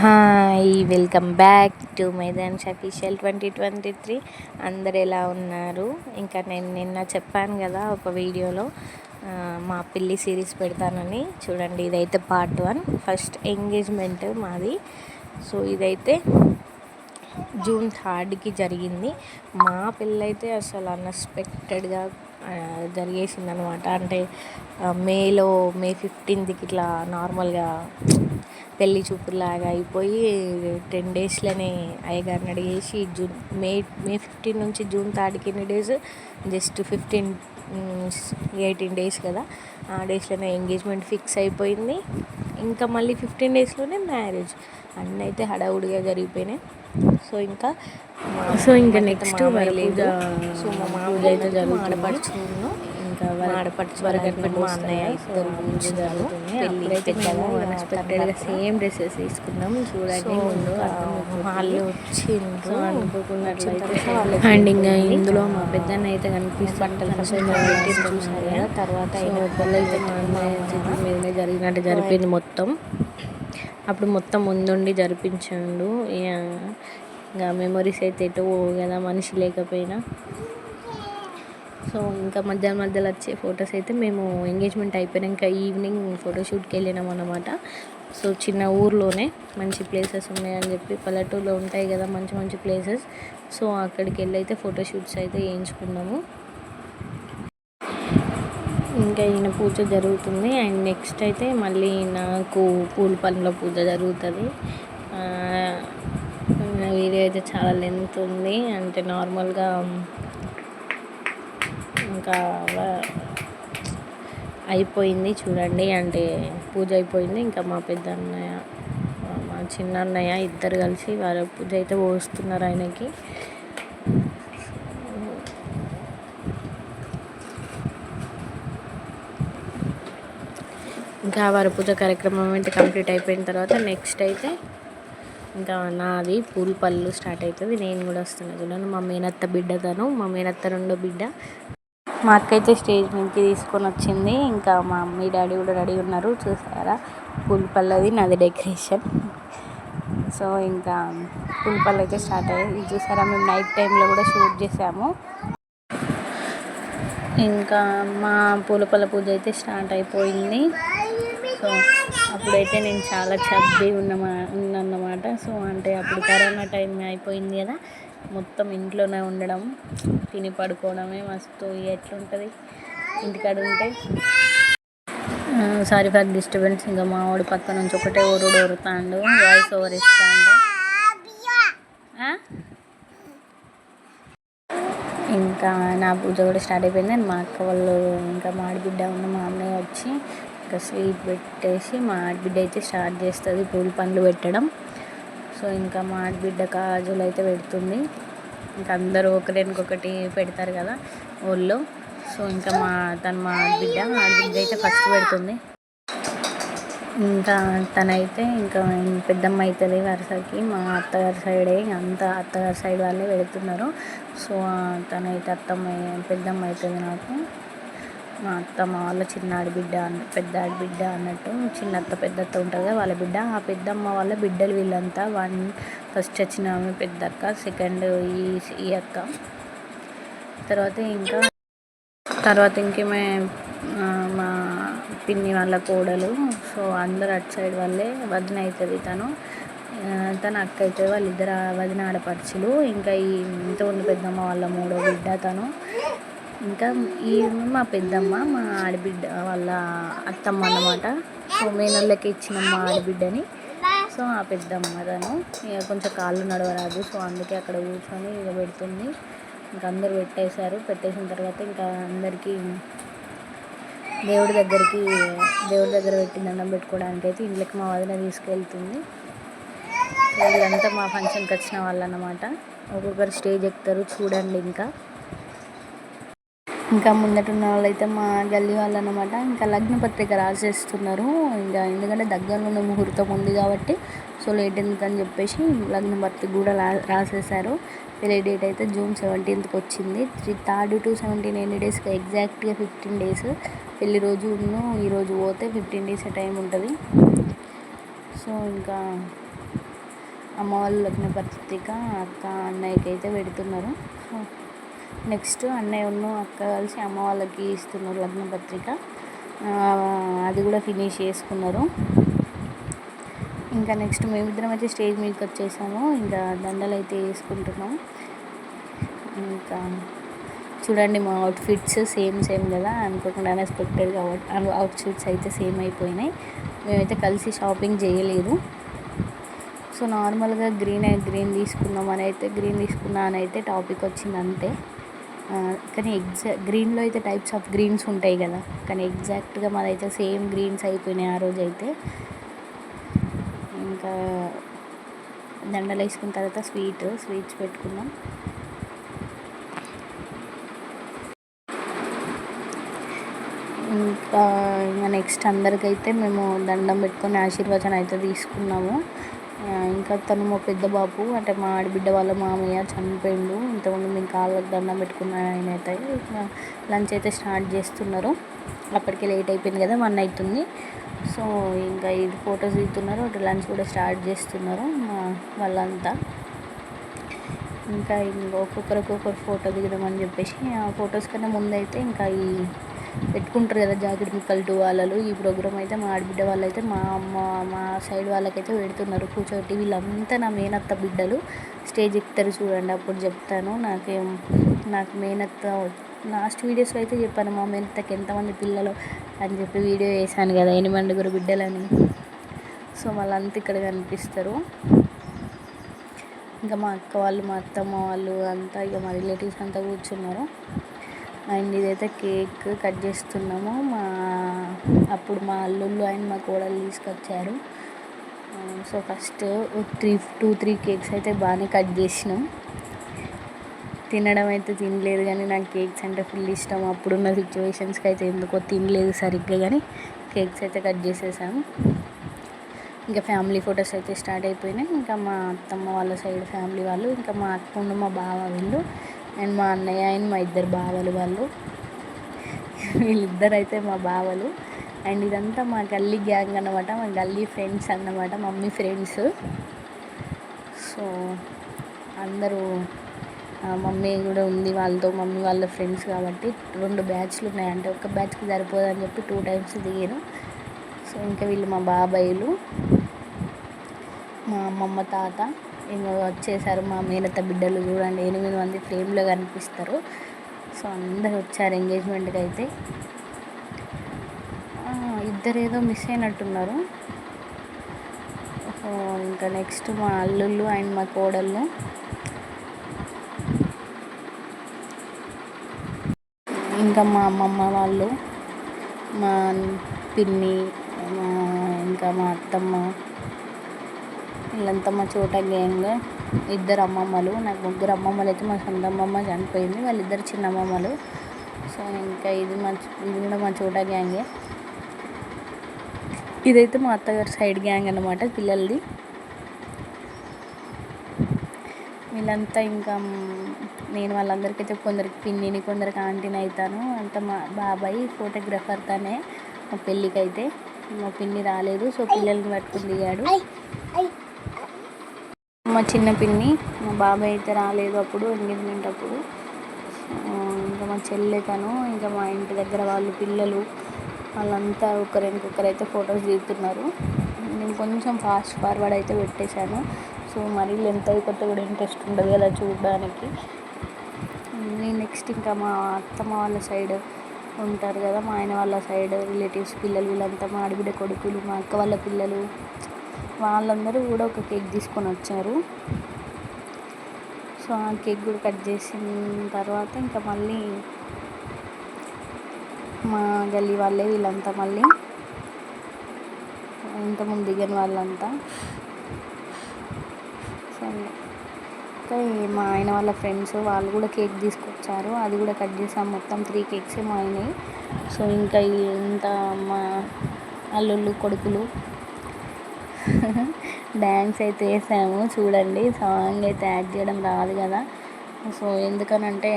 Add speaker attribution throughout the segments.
Speaker 1: Hi welcome back to మైదాన్స్ official twenty twenty three. అందరు ఎలా ఉన్నారు? ఇంకా నేను నిన్న చెప్పాను కదా ఒక వీడియోలో మా పెళ్ళి సిరీస్ పెడతానని. చూడండి ఇదైతే పార్ట్ వన్. ఫస్ట్ ఎంగేజ్మెంట్ మాది. సో ఇదైతే జూన్ థర్డ్కి జరిగింది. మా పెళ్ళైతే అసలు అన్ఎక్స్పెక్టెడ్గా జరిగేసింది అనమాట అంటే మేలో మే ఫిఫ్టీన్త్కి ఇట్లా నార్మల్గా పెళ్ళి చూపులాగా అయిపోయి టెన్ డేస్లోనే అయ్యగారిని అడిగేసి జూన్ మే మే ఫిఫ్టీన్ నుంచి జూన్ థర్డ్కి ఎన్ని days? Just fifteen eighteen days కదా. ఆ డేస్లోనే ఎంగేజ్మెంట్ ఫిక్స్ అయిపోయింది. ఇంకా మళ్ళీ ఫిఫ్టీన్ డేస్లోనే మ్యారేజ్. అన్నీ అయితే హడావుడిగా జరిగిపోయినాయి. సో ఇంకా
Speaker 2: సో ఇంకా నెక్స్ట్.
Speaker 1: సో మా మామయ్య
Speaker 2: అయితే
Speaker 1: అయితే
Speaker 2: ఇంకా
Speaker 1: మా అన్నయ్య ఇద్దరు
Speaker 2: మేము అన్ఎక్స్పెక్టెడ్గా సేమ్ డ్రెస్సెస్ తీసుకున్నాం. చూడండి ముందు
Speaker 1: వాళ్ళు
Speaker 2: సో
Speaker 1: వచ్చిండ్రు
Speaker 2: అనుకోకున్నట్లయితే అండ్ ఇంకా ఇందులో మా పెద్దన్న అయితే
Speaker 1: చూసారు కదా తర్వాత
Speaker 2: మా అన్నయ్య చేతుల మీదనే జరిగినట్టు జరిపింది మొత్తం. అప్పుడు మొత్తం ముందుండి జరిపించండు. ఇక మెమరీస్ అయితే ఎటు కదా మనిషి లేకపోయినా. సో ఇంకా మధ్య మధ్యలో వచ్చే ఫొటోస్ అయితే మేము ఎంగేజ్మెంట్ అయిపోయినాక ఈవినింగ్ ఫోటోషూట్కి వెళ్ళినాం అన్నమాట. సో చిన్న ఊర్లోనే మంచి ప్లేసెస్ ఉన్నాయని చెప్పి పల్లెటూరులో ఉంటాయి కదా మంచి మంచి ప్లేసెస్. సో అక్కడికి వెళ్ళి అయితే ఫోటోషూట్స్ అయితే వేయించుకున్నాము. ఇంకా ఈయన పూజ జరుగుతుంది. అండ్ నెక్స్ట్ అయితే మళ్ళీ నాకు పూల పనుల పూజ జరుగుతుంది. వీడియో అయితే చాలా లెంత్ ఉంది. అంటే నార్మల్గా ఇంకా అయిపోయింది చూడండి. అంటే పూజ అయిపోయింది. ఇంకా మా పెద్ద అన్నయ్య మా చిన్న అన్నయ్య ఇద్దరు కలిసి వారు పూజ అయితే పోస్తున్నారు ఆయనకి. ఇంకా వారి పూజ కార్యక్రమం అయితే కంప్లీట్ అయిపోయిన తర్వాత నెక్స్ట్ అయితే ఇంకా నాది పూల పళ్ళు స్టార్ట్ అవుతుంది. నేను కూడా వస్తున్నాను చూడండి. మా మేనత్త బిడ్డ తను మా మేనత్త రెండో బిడ్డ. మా అక్క అయితే స్టేజ్ మీదకి తీసుకొని వచ్చింది. ఇంకా మా మమ్మీ డాడీ కూడా రెడీ ఉన్నారు. చూసారా? పూల పళ్ళది నాది డెకరేషన్. సో ఇంకా పూల పళ్ళు అయితే స్టార్ట్ అయ్యాయి. చూసారా? మేము నైట్ టైంలో కూడా షూట్ చేసాము. ఇంకా మా పూల పళ్ళ పూజ అయితే స్టార్ట్ అయిపోయింది. సో అప్పుడైతే నేను చాలా చబ్బి ఉన్నమా ఉన్నన్నమాట. సో అంటే అప్పుడు కరోనా టైం అయిపోయింది కదా. మొత్తం ఇంట్లోనే ఉండడం తిని పడుకోవడమే మస్తు ఎట్లుంటుంది ఇంటికాడ ఉంటే. సారీ ఫర్ డిస్టర్బెన్స్ ఇంకా మా వాడు పక్క నుంచి ఒకటే ఊరుడు ఊరుతాండు వాయిస్ ఓవర్ ఇస్తాడు. ఇంకా నా పూజ కూడా స్టార్ట్ అయిపోయింది. అండ్ మా అక్క వాళ్ళు ఇంకా మా ఆడబిడ్డ ఉన్న మా అన్నయ్య వచ్చి ఇంకా స్వీట్ పెట్టేసి మా ఆడబిడ్డ అయితే స్టార్ట్ చేస్తుంది పూల పండ్లు పెట్టడం. సో ఇంకా మా ఆడబిడ్డ కాజులు అయితే పెడుతుంది. ఇంకా అందరూ ఒకరికొకటి పెడతారు కదా ఊళ్ళో సో ఇంకా మా తను మా ఆడబిడ్డ ఆడబిడ్డ అయితే ఫస్ట్ పెడుతుంది. ఇంకా తనైతే ఇంకా పెద్దమ్మ అవుతుంది వరుసకి మా అత్తగారి సైడే అంత అత్తగారి సైడ్ వాళ్ళే పెడుతున్నారు. సో తనైతే అత్తమ్మ పెద్దమ్మ అవుతుంది నాకు. మా అత్తమ్మ వాళ్ళ చిన్న ఆడబిడ్డ అన్న పెద్ద ఆడబిడ్డ అన్నట్టు చిన్న అత్త పెద్ద అత్త ఉంటుంది కదా వాళ్ళ బిడ్డ. ఆ పెద్దమ్మ వాళ్ళ బిడ్డలు వీళ్ళంతా వన్ ఫస్ట్ వచ్చిన ఆమె పెద్ద అక్క సెకండ్ ఈ ఈ అక్క. తర్వాత ఇంకా తర్వాత ఇంకేమే మా పిన్ని వాళ్ళ కోడలు. సో అందరు అటు సైడ్ వాళ్ళే వదిన అవుతుంది తను. తన అక్క అవుతుంది వాళ్ళిద్దరు ఆ వదిన ఆడపడుచులు. ఇంకా ఈ ఇంత ఉంది పెద్దమ్మ వాళ్ళ మూడో బిడ్డ తను. ఇంకా ఈ మా పెద్దమ్మ మా ఆడబిడ్డ వాళ్ళ అత్తమ్మ అన్నమాట. సో మేనోళ్ళకి ఇచ్చిన మా ఆడబిడ్డని. సో ఆ పెద్దమ్మ తను ఇక కొంచెం కాళ్ళు నడవరాదు. సో అందుకే అక్కడ కూర్చొని ఇక పెడుతుంది. ఇంకా అందరు పెట్టేశారు. పెట్టేసిన తర్వాత ఇంకా అందరికీ దేవుడి దగ్గరికి దేవుడి దగ్గర పెట్టి దండం పెట్టుకోవడానికి అయితే ఇంట్లోకి మా వదిన తీసుకెళ్తుంది. వీళ్ళంతా మా ఫంక్షన్కి వచ్చిన వాళ్ళు అన్నమాట ఒక్కొక్కరు స్టేజ్ ఎక్కుతారు. చూడండి ఇంకా. ఇంకా ముందట ఉన్న వాళ్ళైతే మా గల్లీ వాళ్ళు అనమాట ఇంకా లగ్న పత్రిక రాసేస్తున్నారు. ఇంకా ఎందుకంటే దగ్గరలోనే ఉన్న ముహూర్తం ఉంది కాబట్టి సో లేట్ ఎందుకని చెప్పేసి లగ్న పత్రిక కూడా రా రాసేసారు పెళ్ళి డేట్ అయితే జూన్ సెవెంటీన్త్కి వచ్చింది. త్రీ థర్డ్ టు సెవెంటీన్ ఎన్ని డేస్కి? ఎగ్జాక్ట్గా ఫిఫ్టీన్ డేస్. పెళ్ళి రోజు ఉన్ను ఈరోజు పోతే ఫిఫ్టీన్ డేస్ టైం ఉంటుంది. సో ఇంకా అమ్మ వాళ్ళు లగ్న పత్రిక అక్క అన్నయ్యకి అయితే పెడుతున్నారు. సో నెక్స్ట్ అన్నయ్య ఉన్న అక్క కలిసి అమ్మ వాళ్ళకి ఇస్తున్నారు లగ్న పత్రిక. అది కూడా ఫినిష్ చేసుకున్నారు. ఇంకా నెక్స్ట్ మేమిద్దరం అయితే స్టేజ్ మీదకి వచ్చేసాము. ఇంకా దండలు అయితే వేసుకుంటున్నాం. ఇంకా చూడండి మా అవుట్ఫిట్స్ సేమ్ సేమ్ కదా. అనుకోకుండా అన్ఎక్స్పెక్టెడ్గా అవుట్ఫిట్స్ అయితే సేమ్ అయిపోయినాయి. మేమైతే కలిసి షాపింగ్ చేయలేదు. సో నార్మల్గా గ్రీన్ గ్రీన్ తీసుకుందాం అని అయితే గ్రీన్ తీసుకున్నా అని అయితే టాపిక్ వచ్చింది అంతే కానీ ఎగ్జాక్ట్ గ్రీన్లో అయితే టైప్స్ ఆఫ్ గ్రీన్స్ ఉంటాయి కదా. కానీ ఎగ్జాక్ట్గా మాదైతే సేమ్ గ్రీన్స్ అయిపోయినాయి ఆ రోజు అయితే ఇంకా దండలు వేసుకున్న తర్వాత స్వీట్ స్వీట్స్ పెట్టుకున్నాం. ఇంకా ఇంకా నెక్స్ట్ అందరికైతే మేము దండం పెట్టుకొని ఆశీర్వచనం అయితే తీసుకున్నాము. ఇంకా తను మా పెద్ద బాబు అంటే మా ఆడబిడ్డ వాళ్ళ మామయ్య చనిపోయిండు. ఇంతకుముందు మేము కాళ్ళకు దండం పెట్టుకున్న ఆయన అయితే లంచ్ అయితే స్టార్ట్ చేస్తున్నారు. అప్పటికే లేట్ అయిపోయింది కదా వన్ అవుతుంది. సో ఇంకా ఇది ఫొటోస్ దిగుతున్నారు అటు లంచ్ కూడా స్టార్ట్ చేస్తున్నారు మా వాళ్ళంతా. ఇంకా ఇంక ఒక్కొక్కరు ఒక్కొక్కరు ఫోటో దిగుదామని చెప్పేసి ఆ ఫొటోస్ కన్నా ముందైతే ఇంకా ఈ పెట్టుకుంటారు కదా జాకెట్ ముక్కలు టువాలలు ఈ ప్రోగ్రామ్ అయితే మా ఆడబిడ్డ వాళ్ళు అయితే మా అమ్మ మా సైడ్ వాళ్ళకైతే పెడుతున్నారు. కూర్చోబెట్టి వీళ్ళంతా నా మేనత్త బిడ్డలు. స్టేజ్ ఎక్కుతారు చూడండి అప్పుడు చెప్తాను. నాకేం నాకు మేనత్త లాస్ట్ వీడియోస్లో అయితే చెప్పాను మా మేనత్తకి ఎంతమంది పిల్లలు అని చెప్పి వీడియో వేసాను కదా ఎనిమిదిగురు బిడ్డలని. సో వాళ్ళంతా ఇక్కడ కనిపిస్తారు. ఇంకా మా అక్క వాళ్ళు మా అత్తమ్మ వాళ్ళు అంతా ఇక మా రిలేటివ్స్ అంతా కూర్చున్నారు. అండ్ ఇదైతే కేక్ కట్ చేస్తున్నాము. మా అప్పుడు మా అల్లుళ్ళు అండ్ మా కోడలు తీసుకొచ్చారు. So first three two three cakes అయితే బాగానే కట్ చేసినాం. తినడం అయితే తినలేదు కానీ నాకు కేక్స్ అంటే ఫుల్ ఇష్టం. అప్పుడున్న సిచ్యువేషన్స్కి అయితే ఎందుకో తినలేదు సరిగ్గా కానీ కేక్స్ అయితే కట్ చేసేసాము. ఇంకా ఫ్యామిలీ ఫొటోస్ అయితే స్టార్ట్ అయిపోయినాయి. ఇంకా మా అత్తమ్మ వాళ్ళ సైడ్ ఫ్యామిలీ వాళ్ళు ఇంకా మా అక్క మా బావ వీళ్ళు అండ్ మా అన్నయ్య అండ్ మా ఇద్దరు బావలు వాళ్ళు. వీళ్ళిద్దరు అయితే మా బావలు. అండ్ ఇదంతా మా గల్లీ గ్యాంగ్ అన్నమాట మా గల్లీ ఫ్రెండ్స్ అన్నమాట మమ్మీ ఫ్రెండ్స్. సో అందరూ మమ్మీ కూడా ఉంది వాళ్ళతో మమ్మీ వాళ్ళ ఫ్రెండ్స్ కాబట్టి రెండు బ్యాచ్లు ఉన్నాయి అంటే ఒక బ్యాచ్కి సరిపోదని చెప్పి టూ టైమ్స్ దిగాను సో ఇంకా వీళ్ళు మా బాబాయిలు మా అమ్మమ్మ తాత. ఇంకా వచ్చేసారు మా మేనత్త బిడ్డలు చూడండి ఎనిమిది మంది ఫ్రేమ్లో కనిపిస్తారు. సో అందరు వచ్చారు ఎంగేజ్మెంట్కి అయితే. ఇద్దరు ఏదో మిస్ అయినట్టున్నారు. సో ఇంకా నెక్స్ట్ మా అల్లుళ్ళు అండ్ మా కోడళ్ళు. ఇంకా మా అమ్మమ్మ వాళ్ళు మా పిన్ని మా ఇంకా మా అత్తమ్మ. వీళ్ళంతా మా చోట గ్యాంగ్ ఇద్దరు అమ్మమ్మలు నాకు ముగ్గురు అమ్మమ్మలు అయితే మా సొంత అమ్మమ్మ చనిపోయింది వాళ్ళిద్దరు చిన్న అమ్మమ్మలు. సో ఇంకా ఇది మా ఇది కూడా మా చోట గ్యాంగే. ఇదైతే మా అత్తగారి సైడ్ గ్యాంగ్ అన్నమాట పిల్లలది. వీళ్ళంతా ఇంకా నేను వాళ్ళందరికైతే కొందరికి పిన్నిని కొందరికి ఆంటీని అవుతాను అంత మా బాబాయ్ ఫోటోగ్రఫర్తోనే మా పెళ్ళికి అయితే మా పిన్ని రాలేదు సో పిల్లల్ని పట్టుకుని దిగాడు. మా చిన్న పిన్ని మా బాబాయ్ అయితే రాలేదు అప్పుడు ఎంగేజ్మెంట్ అప్పుడు. ఇంకా మా చెల్లె తను ఇంకా మా ఇంటి దగ్గర వాళ్ళు పిల్లలు వాళ్ళంతా ఒకరు ఇంకొకరు అయితే ఫొటోస్ దిగుతున్నారు. నేను కొంచెం ఫాస్ట్ ఫార్వర్డ్ అయితే పెట్టేశాను. సో మరీ లెంత్ అయిపోతే కూడా ఇంట్రెస్ట్ ఉండదు కదా చూడడానికి. నెక్స్ట్ ఇంకా మా అత్తమ్మ వాళ్ళ సైడ్ ఉంటారు కదా మా ఆయన వాళ్ళ సైడ్ రిలేటివ్స్ పిల్లలు వీళ్ళంతా మా ఆడబిడ్డ కొడుకులు మా అక్క వాళ్ళ పిల్లలు వాళ్ళందరూ కూడా ఒక కేక్ తీసుకొని వచ్చారు. సో ఆ కేక్ కూడా కట్ చేసిన తర్వాత ఇంకా మళ్ళీ మా గల్లీ వాళ్ళే వీళ్ళంతా మళ్ళీ ఇంతకుముందు దిగని వాళ్ళంతా. సో ఇంకా మా ఆయన వాళ్ళ ఫ్రెండ్స్ వాళ్ళు కూడా కేక్ తీసుకొచ్చారు. అది కూడా కట్ చేసాం. మొత్తం త్రీ కేక్స్ మా అయినాయి. సో ఇంకా ఇంత మా అల్లుళ్ళు కొడుకులు డ్యాన్స్ అయితే వేసాము. చూడండి సాంగ్ అయితే యాడ్ చేయడం రాదు కదా. సో ఎందుకనంటే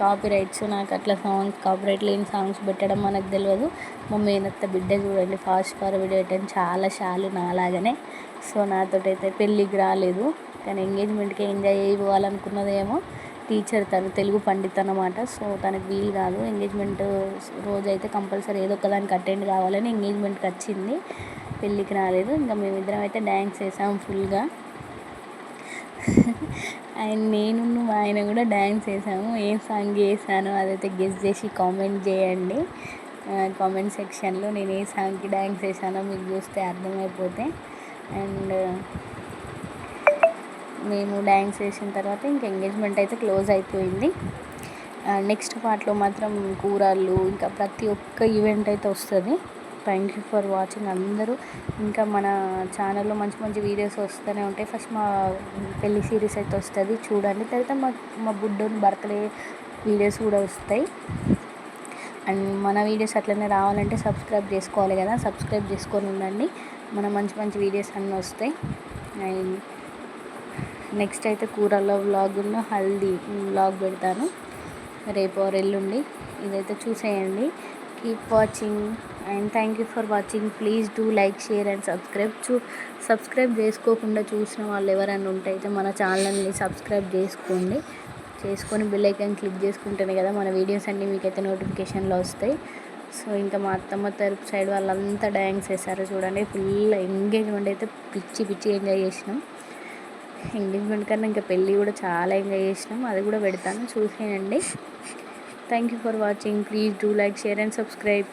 Speaker 2: కాపీ రైట్స్ నాకు అట్లా సాంగ్స్ కాపీ రైట్ లేని సాంగ్స్ పెట్టడం మనకు తెలియదు మమ్మీ మేనత్త బిడ్డ చూడండి ఫాస్ట్ ఫార్వర్డ్ పెట్టడం చాలా షాలు నాలాగనే. సో నాతో అయితే పెళ్ళికి రాలేదు. కానీ ఎంగేజ్మెంట్కి ఎంజాయ్ అయిపోవాలనుకున్నదేమో టీచర్ తను తెలుగు పండిత్ అన్నమాట. సో తనకి వీలు కాదు. ఎంగేజ్మెంట్ రోజు అయితే కంపల్సరీ ఏదో ఒకదానికి అటెండ్ కావాలని ఎంగేజ్మెంట్కి వచ్చింది. పెళ్ళికి రాలేదు. ఇంకా మేమిద్దరం అయితే డ్యాన్స్ వేసాం ఫుల్గా. అండ్ నేను మా ఆయన కూడా డ్యాన్స్ వేసాము ఏ సాంగ్ వేసానో అదైతే గెస్ చేసి కామెంట్ చేయండి. కామెంట్ సెక్షన్లో నేను ఏ సాంగ్కి డ్యాన్స్ వేసానో మీకు చూస్తే అర్థమైపోతే. అండ్ మేము డ్యాన్స్ వేసిన తర్వాత ఇంక ఎంగేజ్మెంట్ అయితే క్లోజ్ అయిపోయింది. నెక్స్ట్ పార్ట్లో మాత్రం కూరలు ఇంకా ప్రతి ఒక్క ఈవెంట్ అయితే వస్తుంది. థ్యాంక్ యూ ఫర్ వాచింగ్ అందరూ. ఇంకా మన ఛానల్లో మంచి మంచి వీడియోస్ వస్తూనే ఉంటాయి. ఫస్ట్ మా పెళ్ళి సిరీస్ అయితే వస్తుంది చూడండి. తర్వాత మా మా బుడ్డోని బర్త్డే వీడియోస్ కూడా వస్తాయి. అండ్ మన వీడియోస్ అట్లనే రావాలంటే సబ్స్క్రైబ్ చేసుకోవాలి కదా. సబ్స్క్రైబ్ చేసుకొని ఉండండి. మన మంచి మంచి వీడియోస్ అన్నీ వస్తాయి. అండ్ నెక్స్ట్ అయితే కూరలో వ్లాగ్ ఉన్న హల్దీ వ్లాగ్ పెడతాను. రేపు ఎల్లుండి. ఇదైతే చూసేయండి. Keep watching. And thank you for watching please do like share and subscribe chew subscribe చేసుకోకుండా చూసిన వాళ్ళు ఎవరైనా ఉంటే అయితే మన ఛానల్ని సబ్స్క్రైబ్ చేసుకోండి. చేసుకొని బిల్ ఐకాన్ క్లిక్ చేసుకుంటేనే కదా మన వీడియోస్ అన్నీ మీకైతే నోటిఫికేషన్లో వస్తాయి. సో ఇంకా మా అత్తమ్మ తరపు సైడ్ వాళ్ళంతా డ్యాన్స్ వేశారు చూడండి. ఫుల్ ఎంగేజ్మెంట్ అయితే పిచ్చి పిచ్చి ఎంజాయ్ చేసినాం. ఎంగేజ్మెంట్ కన్నా ఇంకా పెళ్ళి కూడా చాలా ఎంజాయ్ చేసినాం. అది కూడా పెడతాను. చూసేయండి. Thank you for watching please do like share and subscribe